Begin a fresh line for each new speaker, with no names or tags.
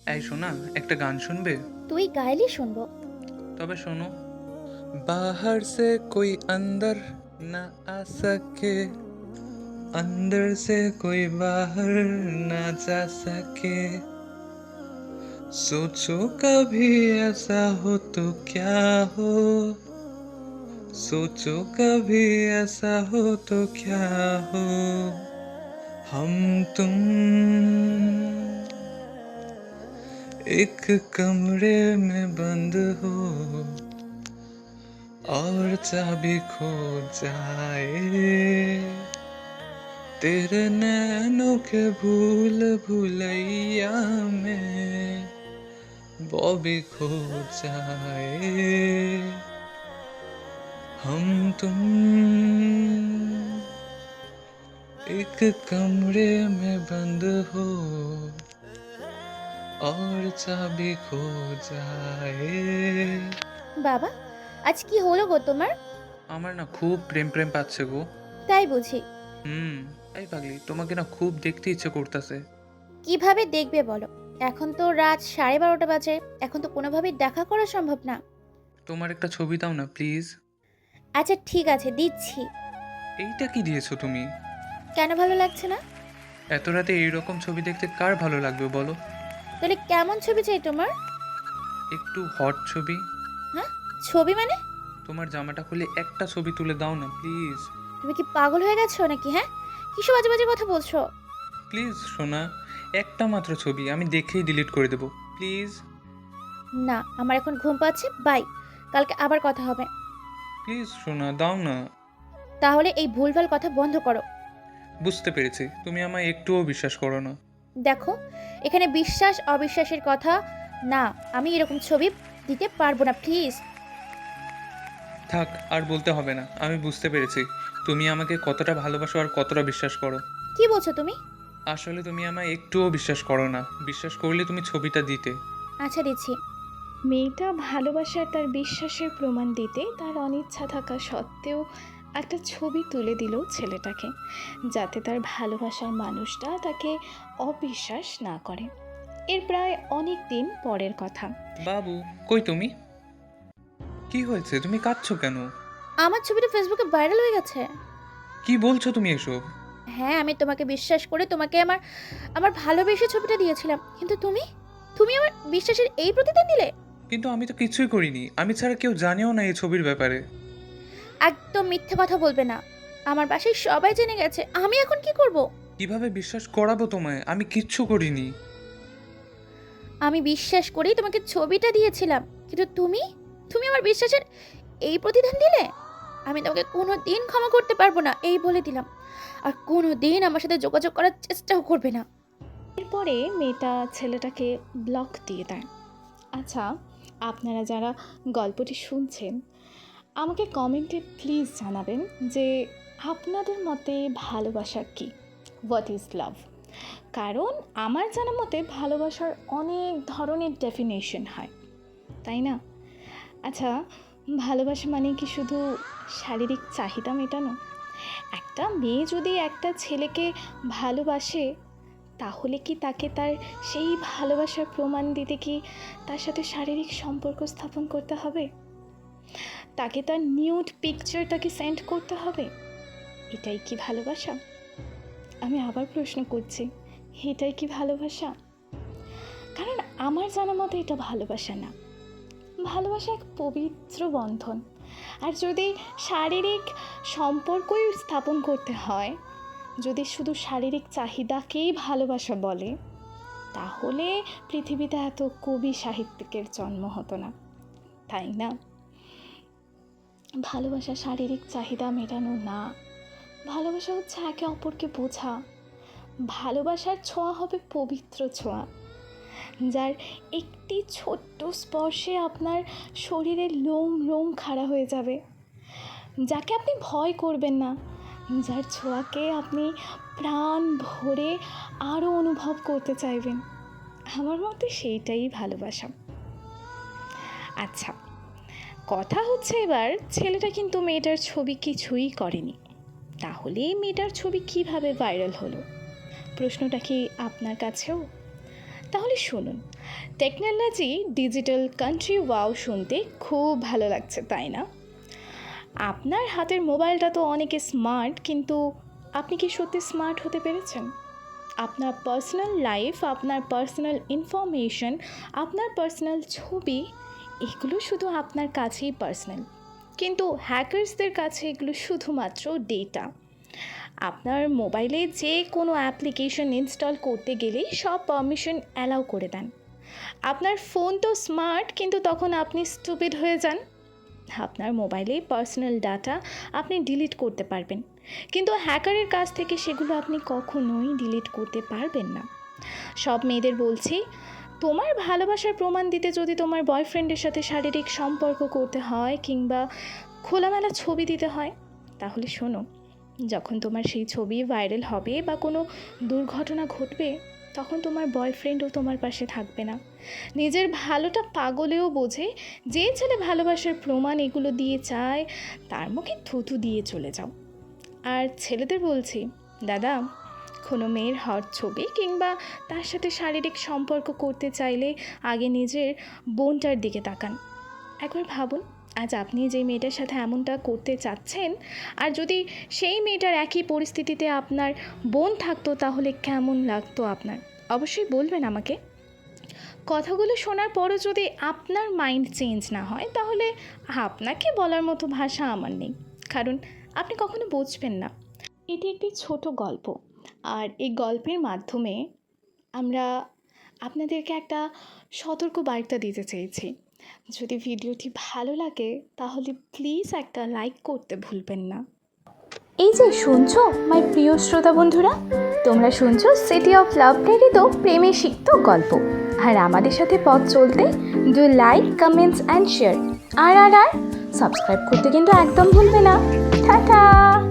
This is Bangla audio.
এই শোনা একটা গান শুনবে
তুই গাইলে শুনবো
তবে শোনো बाहर से कोई अंदर न आ सके अंदर से कोई बाहर न जा सके सोचो कभी ऐसा हो तो क्या हो सोचो कभी ऐसा हो तो क्या हो हम तुम एक कमरे में बंद हो और चाबी खो जाए। तेरे नैनों के भूल भूलैया में बॉबी खो जाए। हम तुम एक कमरे में बंद हो और चाबी खो जाए
বাবা আজ কি হলো গো তোমার
আমার না খুব প্রেম প্রেম পাচ্ছে গো
তাই বুঝি
হুম এই পাগলি তোমাকে না খুব দেখতে ইচ্ছে করতেছে
কিভাবে দেখবে বলো এখন তো রাত সাড়ে বারোটা বাজে এখন তো কোনোভাবেই দেখা করা সম্ভব না
তোমার একটা ছবি দাও না প্লিজ
আচ্ছা ঠিক আছে দিচ্ছি
এইটা কি দিয়েছো তুমি
কেন ভালো লাগছে না
এত রাতে এইরকম ছবি দেখতে কার ভালো লাগবে বলো
তাহলে কেমন ছবি চাই তোমার?
একটু হট ছবি।
হ্যাঁ? ছবি মানে?
তোমার জামাটা খুলে একটা ছবি তুলে দাও না প্লিজ
তুমি কি পাগল হয়ে গেছো নাকি হ্যাঁ? কিসব বাজে বাজে কথা বলছো?
প্লিজ সোনা একটা মাত্র ছবি আমি দেখেই ডিলিট করে দেবো প্লিজ
না আমার এখন ঘুম পাচ্ছে বাই কালকে আবার কথা হবে।
প্লিজ সোনা দাও না।
তাহলে এই ভুলভাল কথা বন্ধ করো।
বুঝতে পেরেছি তুমি আমায় একটুও বিশ্বাস করো না।
দেখো এখানে বিশ্বাস অবিশ্বাসের কথা। না আমি এরকম ছবি দিতে পারব না প্লিজ।
থাক আর বলতে হবে না আমি বুঝতে পেরেছি। তুমি আমাকে কতটা ভালোবাসো আর কতটা বিশ্বাস করো।
কি বলছো তুমি?
আসলে তুমি আমায় একটুও বিশ্বাস করো না বিশ্বাস করলে তুমি ছবিটা দিতে।
আচ্ছা দিচ্ছি।
মেয়েটা ভালোবাসার তার বিশ্বাসের প্রমাণ দিতে তার অনিচ্ছা থাকা সত্ত্বেও একটা ছবি তুলে দিল ছেলেটাকে যাতে তার ভালোবাসার মানুষটা তাকে অবিশ্বাস না করে। এর প্রায় অনেক দিন পরের কথা।
বাবু কই তুমি? কি হয়েছে? তুমি কাঁদছো কেন?
আমার ছবিটা ফেসবুকে ভাইরাল হয়ে গেছে।
কি বলছো তুমি এসব?
হ্যাঁ আমি তোমাকে বিশ্বাস করে তোমাকে আমার আমার ভালোবেসে ছবিটা দিয়েছিলাম। কিন্তু তুমি? তুমি আমার বিশ্বাসের এই প্রতিদান দিলে?
কিন্তু আমি তো কিছুই করিনি। আমি ছাড়া কেউ জানেও না এই ছবির ব্যাপারে।
একদম মিথ্যে কথা বলবে না। আমার বাসায় সবাই জেনে গেছে আমি এখন কি করব?
কীভাবে বিশ্বাস করাবো তোমায়? আমি কিচ্ছু করিনি।
আমি বিশ্বাস করেই তোমাকে ছবিটা দিয়েছিলাম কিন্তু তুমি? তুমি আমার বিশ্বাসের এই প্রতিদান দিলে? আমি তোমাকে কোনো দিন ক্ষমা করতে পারব না এই বলে দিলাম। আর কোনো দিন আমার সাথে যোগাযোগ করার চেষ্টাও করবে না।
এরপরে মেয়েটা ছেলেটাকে ব্লক দিয়ে দেয়। আচ্ছা আপনারা যারা গল্পটি শুনছেন আমাকে কমেন্টে প্লিজ জানাবেন যে আপনাদের মতে ভালোবাসা কী? হোয়াট ইজ লাভ কারণ আমার জানা মতে ভালোবাসার অনেক ধরনের ডেফিনেশন হয়, তাই না? আচ্ছা ভালোবাসা মানে কি শুধু শারীরিক চাহিদা মেটানো? একটা মেয়ে যদি একটা ছেলেকে ভালোবাসে, তাহলে কি তাকে তার সেই ভালোবাসার প্রমাণ দিতে কি তার সাথে শারীরিক সম্পর্ক স্থাপন করতে হবে? তাকে তার নিউড পিকচার তাকে সেন্ড করতে হবে? এটাই কি ভালোবাসা? আমি আবার প্রশ্ন করছি, এটাই কি ভালোবাসা? কারণ আমার জানা মতো এটা ভালোবাসা না। ভালোবাসা এক পবিত্র বন্ধন। আর যদি শারীরিক সম্পর্কই স্থাপন করতে হয়, যদি শুধু শারীরিক চাহিদাকেই ভালোবাসা বলে, তাহলে পৃথিবীতে এত কবি সাহিত্যিকের জন্ম হতো না। তাই না? ভালোবাসা শারীরিক চাহিদা মেটানো না। ভালোবাসা হচ্ছে একে অপরকে বোঝা। ভালোবাসার ছোঁয়া হবে পবিত্র ছোঁয়া, যার একটি ছোট্ট স্পর্শে আপনার শরীরের লোম লোম খাড়া হয়ে যাবে। যাকে আপনি ভয় করবেন না, যার ছোঁয়াকে আপনি প্রাণ ভরে আরও অনুভব করতে চাইবেন। আমার মতে সেইটাই ভালোবাসা। আচ্ছা কথা হচ্ছে এবার, ছেলেটা কিন্তু মেয়েটার ছবি কিছুই করেনি। তাহলে মেয়েটার ছবি কীভাবে ভাইরাল হলো? প্রশ্নটা কি আপনার কাছেও? তাহলে শুনুন, টেকনোলজি ডিজিটাল কান্ট্রি ওয়াও শুনতে খুব ভালো লাগছে, তাই না? আপনার হাতের মোবাইলটা তো অনেকে স্মার্ট, কিন্তু আপনি কি সত্যি স্মার্ট হতে পেরেছেন? আপনার পার্সোনাল লাইফ, আপনার পার্সোনাল ইনফরমেশন, আপনার পার্সোনাল ছবি এগুলো শুধু আপনার কাছেই পার্সোনাল কিন্তু হ্যাকার্সদের কাছে এগুলো শুধুমাত্র ডেটা আপনার মোবাইলে যে কোনো অ্যাপ্লিকেশন ইনস্টল করতে গেলেই সব পারমিশন অ্যালাউ করে দেন। আপনার ফোন তো স্মার্ট কিন্তু তখন আপনি স্টুপিড হয়ে যান। আপনার মোবাইলে পার্সোনাল ডাটা আপনি ডিলিট করতে পারবেন। কিন্তু হ্যাকারের কাছ থেকে সেগুলো আপনি কখনোই ডিলিট করতে পারবেন না। সব মেয়েদের বলছি তোমার ভালোবাসার প্রমাণ দিতে যদি তোমার বয়ফ্রেন্ডের সাথে শারীরিক সম্পর্ক করতে হয় কিংবা খোলামেলা ছবি দিতে হয়, তাহলে শোনো, যখন তোমার সেই ছবি ভাইরাল হবে বা কোনো দুর্ঘটনা ঘটবে, তখন তোমার বয়ফ্রেন্ডও তোমার পাশে থাকবে না। নিজের ভালোটা পাগলেও বোঝে, যে ছেলে ভালোবাসার প্রমাণ এগুলো দিয়ে চায়, তার মুখে থুতু দিয়ে চলে যাও। আর ছেলেদের বলছি, দাদা কোনো মেয়ের হট ছবি কিংবা তার সাথে শারীরিক সম্পর্ক করতে চাইলে আগে নিজের বোনটার দিকে তাকান। একবার ভাবুন, আজ আপনি যে মেয়েটার সাথে এমনটা করতে চাচ্ছেন, আর যদি সেই মেয়েটার একই পরিস্থিতিতে আপনার বোন থাকতো, তাহলে কেমন লাগতো আপনার? অবশ্যই বলবেন আমাকে। কথাগুলো শোনার পরও যদি আপনার মাইন্ড চেঞ্জ না হয়, তাহলে আপনাকে বলার মতো ভাষা আমার নেই। কারণ আপনি কখনো বুঝবেন না। এটি একটি ছোট গল্প। আর এই গল্পের মাধ্যমে আমরা আপনাদেরকে একটা সতর্ক বার্তা দিতে চেয়েছি। যদি ভিডিওটি ভালো লাগে, তাহলে প্লিজ একটা লাইক করতে ভুলবেন না। এই যে শুনছো মাই প্রিয় শ্রোতা বন্ধুরা? তোমরা শুনছো সিটি অফ লাভ প্রেরিত প্রেমে সিক্ত গল্প। আর আমাদের সাথে পথ চলতে do like comments and share আর আর আর সাবস্ক্রাইব করতে কিন্তু একদম ভুলবে না। টাটা!